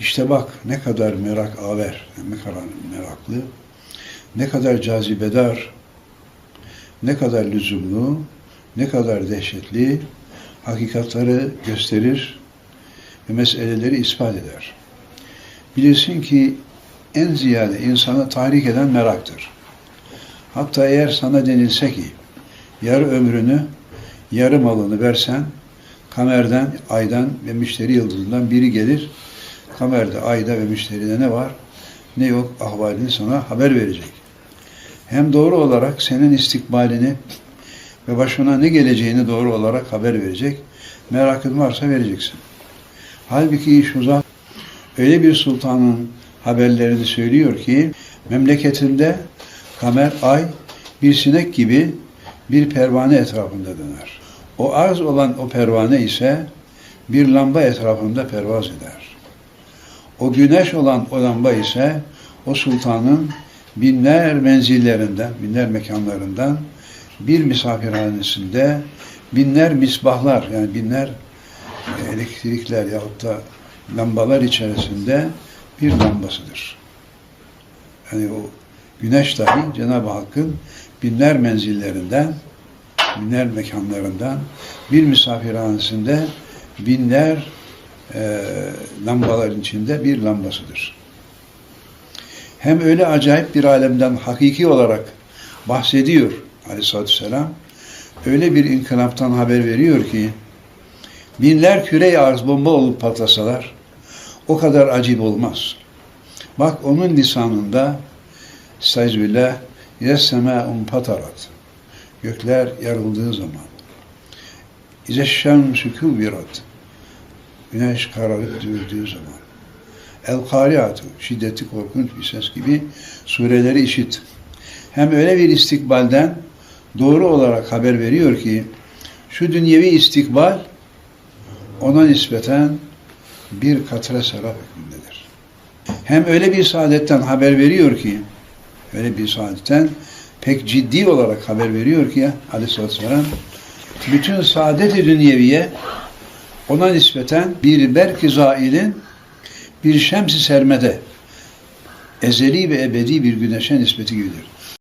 İşte bak ne kadar merak aver, ne kadar meraklı, ne kadar cazibedar, ne kadar lüzumlu, ne kadar dehşetli hakikatları gösterir ve meseleleri ispat eder. Bilirsin ki en ziyade insanı tahrik eden meraktır. Hatta eğer sana denilse ki yarı ömrünü, yarı malını versen kamerden, aydan ve müşteri yıldızından biri gelir. Kamerde, ayda ve müşteride ne var ne yok ahvalini sana haber verecek. Hem doğru olarak senin istikbalini ve başına ne geleceğini doğru olarak haber verecek. Merakın varsa vereceksin. Halbuki şu zat öyle bir sultanın haberlerini söylüyor ki memleketinde kamer, ay bir sinek gibi bir pervane etrafında döner. O arz olan o pervane ise bir lamba etrafında pervaz eder. O güneş olan o lamba ise o sultanın binler menzillerinden, binler mekanlarından bir misafirhanesinde binler misbahlar yani binler elektrikler yahut da lambalar içerisinde bir lambasıdır. Yani o güneş dahi Cenab-ı Hakk'ın binler menzillerinden, binler mekanlarından bir misafirhanesinde binler e, lambaların içinde bir lambasıdır. Hem öyle acayip bir alemden hakiki olarak bahsediyor aleyhissalatü vesselam, öyle bir inkılaptan haber veriyor ki, binler küre arz bomba olup patlasalar, o kadar acip olmaz. Bak onun lisanında, Estağfirullah, Yessemâ'un patarat. Gökler yarıldığı zaman. İzeşşemsü küvirat. Güneş kararıp dövüldüğü zaman. El kariyatı, şiddeti korkunç bir ses gibi sureleri işit. Hem öyle bir istikbalden doğru olarak haber veriyor ki şu dünyevi istikbal ona nispeten bir katre serap hükmündedir. Hem öyle bir saadetten haber veriyor ki öyle bir saadetten pek ciddi olarak haber veriyor ki aleyhissalatü vesselam bütün saadet-i dünyeviye ona nispeten bir berk-i zailin bir şems-i sermede ezeli ve ebedi bir güneşe nispeti gibidir.